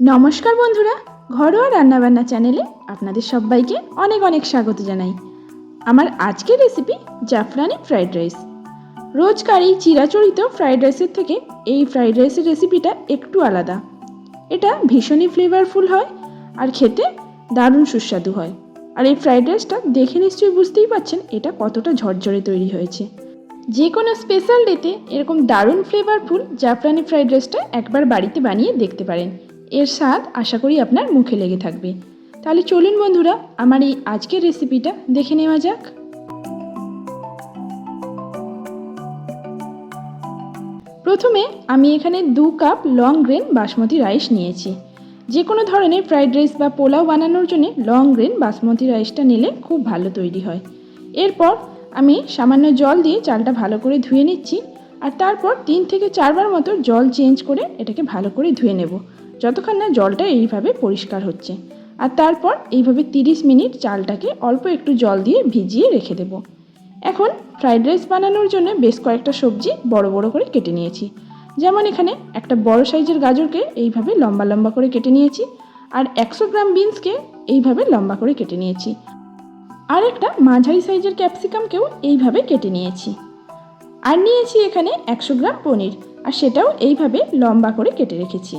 নমস্কার বন্ধুরা, ঘরোয়া রান্নাবান্না চ্যানেলে আপনাদের সবাইকে অনেক অনেক স্বাগত জানাই। আমার আজকের রেসিপি জাফরানি ফ্রাইড রাইস রোজকার এই চিরাচরিত ফ্রাইড রাইসের থেকে এই ফ্রাইড রাইসের রেসিপিটা একটু আলাদা। এটা ভীষণই ফ্লেভারফুল হয় আর খেতে দারুণ সুস্বাদু হয়। আর এই ফ্রাইড রাইসটা দেখে নিশ্চয়ই বুঝতেই পাচ্ছেন এটা কতটা ঝরঝরে তৈরি হয়েছে। যে কোনো স্পেশাল ডেতে এরকম দারুণ ফ্লেভারফুল জাফরানি ফ্রাইড রাইসটা একবার বাড়িতে বানিয়ে দেখতে পারেন। এর স্বাদ আশা করি আপনার মুখে লেগে থাকবে। তাহলে চলুন বন্ধুরা, আমার এই আজকের রেসিপিটা দেখে নেওয়া যাক। প্রথমে আমি এখানে দু cup long grain basmati rice নিয়েছি। যে কোনো ধরনের ফ্রাইড রাইস বা পোলাও বানানোর জন্য লং গ্রেন বাসমতি রাইসটা নিলে খুব ভালো তৈরি হয়। এরপর আমি সামান্য জল দিয়ে চালটা ভালো করে ধুয়ে নিচ্ছি আর তারপর তিন থেকে চারবার মতো জল চেঞ্জ করে এটাকে ভালো করে ধুয়ে নেব। যতক্ষণ না জলটা এইভাবে পরিষ্কার হচ্ছে। আর তারপর এইভাবে 30 মিনিট চালটাকে অল্প একটু জল দিয়ে ভিজিয়ে রেখে দেব। এখন ফ্রাইড রাইস বানানোর জন্য বেশ কয়েকটা সবজি বড় বড় করে কেটে নিয়েছি। যেমন এখানে একটা বড় সাইজের গাজরকে এইভাবে লম্বা লম্বা করে কেটে নিয়েছি আর একশো গ্রাম বিনসকে এইভাবে লম্বা করে কেটে নিয়েছি। আর একটা মাঝারি সাইজের ক্যাপসিকামকেও এইভাবে কেটে নিয়েছি। আর নিয়েছি এখানে একশো গ্রাম পনির আর সেটাও এইভাবে লম্বা করে কেটে রেখেছি।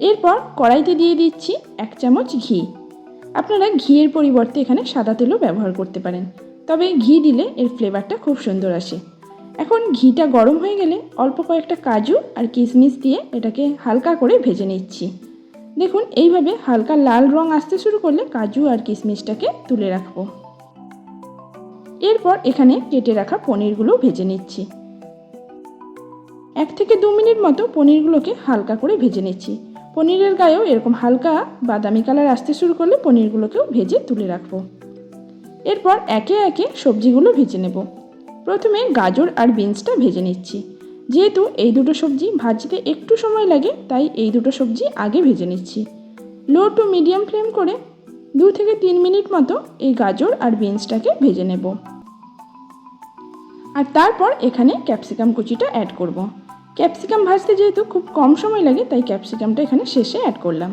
এরপর কড়াইতে দিয়ে দিচ্ছি এক চামচ ঘি। আপনারা ঘিয়ের পরিবর্তে এখানে সাদা তেলও ব্যবহার করতে পারেন। তবে ঘি দিলে এর ফ্লেভারটা খুব সুন্দর আসে। এখন ঘিটা গরম হয়ে গেলে অল্প কয়েকটা কাজু আর কিশমিশ দিয়ে এটাকে হালকা করে ভেজে নিচ্ছি। দেখুন, এইভাবে হালকা লাল রং আসতে শুরু করলে কাজু আর কিশমিশটাকে তুলে রাখব। এরপর এখানে কেটে রাখা পনিরগুলো ভেজে নিচ্ছি। এক থেকে দু মিনিট মতো পনিরগুলোকে হালকা করে ভেজে নিচ্ছি। পনিরের গায়েও এরকম হালকা বাদামি কালার আসতে শুরু করলে পনিরগুলোকেও ভেজে তুলে রাখব। এরপর একে একে সবজিগুলো ভেজে নেব। প্রথমে গাজর আর বিনসটা ভেজে নিচ্ছি। যেহেতু এই দুটো সবজি ভাজতে একটু সময় লাগে, তাই এই দুটো সবজি আগে ভেজে নিচ্ছি। লো টু মিডিয়াম ফ্লেম করে দু থেকে তিন মিনিট মতো এই গাজর আর বিনসটাকে ভেজে নেব। আর তারপর এখানে ক্যাপসিকাম কুচিটা অ্যাড করব। ক্যাপসিকাম ভাজতে যেহেতু খুব কম সময় লাগে, তাই ক্যাপসিকামটা এখানে শেষে অ্যাড করলাম।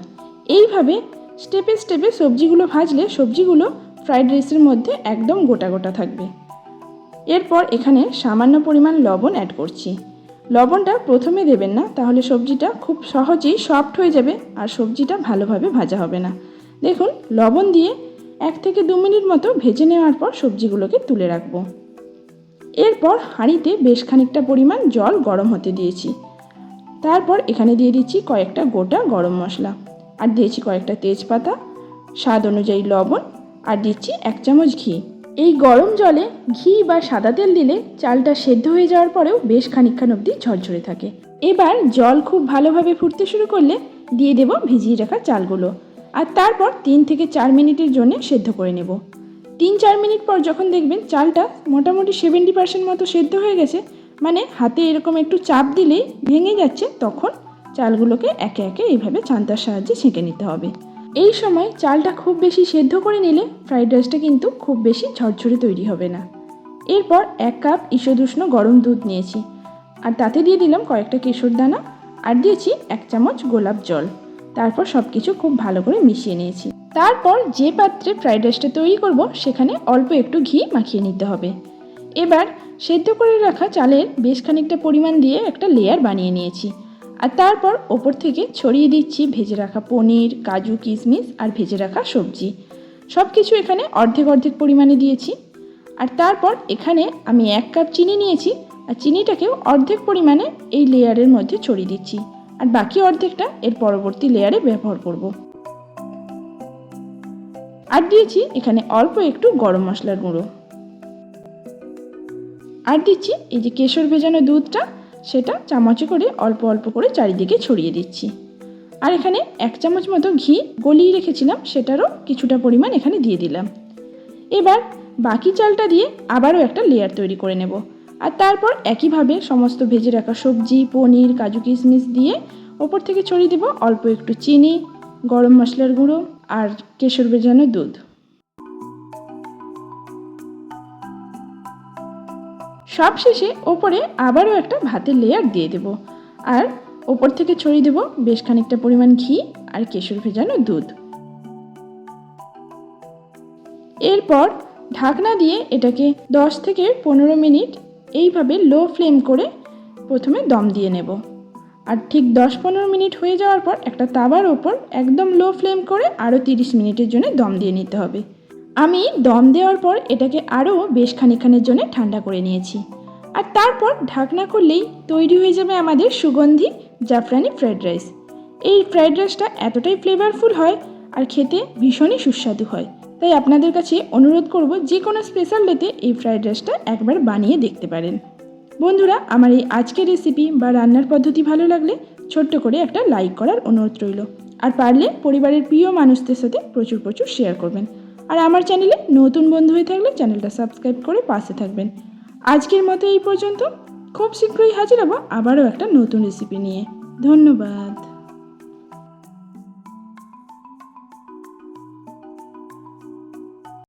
এইভাবে স্টেপে স্টেপে সবজিগুলো ভাজলে সবজিগুলো ফ্রাইড রাইসের মধ্যে একদম গোটা গোটা থাকবে। এরপর এখানে সামান্য পরিমাণ লবণ অ্যাড করছি। লবণটা প্রথমে দেবেন না, তাহলে সবজিটা খুব সহজেই সফট হয়ে যাবে আর সবজিটা ভালোভাবে ভাজা হবে না। দেখুন, লবণ দিয়ে এক থেকে দু মিনিট মতো ভেজে নেওয়ার পর সবজিগুলোকে তুলে রাখব। এরপর হাঁড়িতে বেশ খানিকটা পরিমাণ জল গরম হতে দিয়েছি। তারপর এখানে দিয়ে দিচ্ছি কয়েকটা গোটা গরম মশলা। আর দিয়েছি কয়েকটা তেজপাতা, স্বাদ অনুযায়ী লবণ, আর দিচ্ছি এক চামচ ঘি। এই গরম জলে ঘি বা সাদা তেল দিলে চালটা সেদ্ধ হয়ে যাওয়ার পরেও বেশ খানিকখান অবধি ঝরঝরে থাকে। এবার জল খুব ভালোভাবে ফুটতে শুরু করলে দিয়ে দেব ভিজিয়ে রাখা চালগুলো। আর তারপর তিন থেকে চার মিনিটের জন্য সেদ্ধ করে নেব। তিন চার মিনিট পর যখন দেখবেন চালটা মোটামুটি সেভেন্টি পার্সেন্ট মতো সেদ্ধ হয়ে গেছে মানে হাতে এরকম একটু চাপ দিলেই ভেঙে যাচ্ছে, তখন চালগুলোকে একে একে এইভাবে চান্তার সাহায্যে ছেঁকে নিতে হবে। এই সময় চালটা খুব বেশি সেদ্ধ করে নিলে ফ্রাইড রাইসটা কিন্তু খুব বেশি ঝরঝরে তৈরি হবে না। এরপর এক কাপ ঈষদুষ্ণ গরম দুধ নিয়েছি, আর তাতে দিয়ে দিলাম কয়েকটা কেশর দানা, আর দিয়েছি এক চামচ গোলাপ জল। তারপর সব কিছু খুব ভালো করে মিশিয়ে নিয়েছি। তারপর যে পাত্রে ফ্রাইড রাইসটা তৈরি করব, সেখানে অল্প একটু ঘি মাখিয়ে নিতে হবে। এবার সেদ্ধ করে রাখা চালের বেশ খানিকটা পরিমাণ দিয়ে একটা লেয়ার বানিয়ে নিয়েছি। আর তারপর ওপর থেকে ছড়িয়ে দিচ্ছি ভেজে রাখা পনির, কাজু, কিশমিশ আর ভেজে রাখা সবজি। সব কিছু এখানে অর্ধেক অর্ধেক পরিমাণে দিয়েছি। আর তারপর এখানে আমি এক কাপ চিনি নিয়েছি আর চিনিটাকেও অর্ধেক পরিমাণে এই লেয়ারের মধ্যে ছড়িয়ে দিচ্ছি। আর বাকি অর্ধেকটা এর পরবর্তী লেয়ারে ব্যবহার করব। আর দিয়েছি এখানে অল্প একটু গরম মশলার গুঁড়ো। আর দিচ্ছি এই যে কেশর ভেজানো দুধটা, সেটা চামচে করে অল্প অল্প করে চারিদিকে ছড়িয়ে দিচ্ছি। আর এখানে এক চামচ মতো ঘি গলিয়ে রেখেছিলাম, সেটারও কিছুটা পরিমাণ এখানে দিয়ে দিলাম। এবার বাকি চালটা দিয়ে আবারও একটা লেয়ার তৈরি করে নেব। আর তারপর একইভাবে সমস্ত ভেজে রাখা সবজি, পনির, কাজু কিশমিশ দিয়ে ওপর থেকে ছড়িয়ে দেবো অল্প একটু চিনি, গরম মশলার গুঁড়ো। আর কেশর ভেজানো দুধ। সব শেষে ওপরে আবারও একটা ভাতের লেয়ার দিয়ে দেব। আর ওপর থেকে ছড়িয়ে দেবো বেশ খানিকটা পরিমাণ ঘি আর কেশর ভেজানো দুধ। এরপর ঢাকনা দিয়ে এটাকে 10 থেকে পনেরো মিনিট এইভাবে লো ফ্লেম করে প্রথমে দম দিয়ে নেব। আর ঠিক দশ পনেরো মিনিট হয়ে যাওয়ার পর একটা তাওয়ার ওপর একদম লো ফ্লেম করে আরও তিরিশ মিনিটের জন্য দম দিয়ে নিতে হবে। আমি দম দেওয়ার পর এটাকে আরও বেশ খানিকখানের জন্য ঠান্ডা করে নিয়েছি। আর তারপর ঢাকনা করলেই তৈরি হয়ে যাবে আমাদের সুগন্ধি জাফরানি ফ্রাইড রাইস। এই ফ্রাইড রাইসটা এতটাই ফ্লেভারফুল হয় আর খেতে ভীষণই সুস্বাদু হয়। তাই আপনাদের কাছে অনুরোধ করব যে কোনো স্পেশাল ডেতে এই ফ্রাইড রাইসটা একবার বানিয়ে দেখতে পারেন। বন্ধুরা, আমার এই আজকের রেসিপি বা রান্নার পদ্ধতি ভালো লাগলে ছোট্ট করে একটা লাইক করার অনুরোধ রইল। আর পারলে পরিবারের প্রিয় মানুষদের সাথে প্রচুর প্রচুর শেয়ার করবেন। আর আমার চ্যানেলে নতুন বন্ধু হয়ে থাকলে চ্যানেলটা সাবস্ক্রাইব করে পাশে থাকবেন। আজকের মতো এই পর্যন্ত। খুব শীঘ্রই হাজির হব আবারও একটা নতুন রেসিপি নিয়ে। ধন্যবাদ।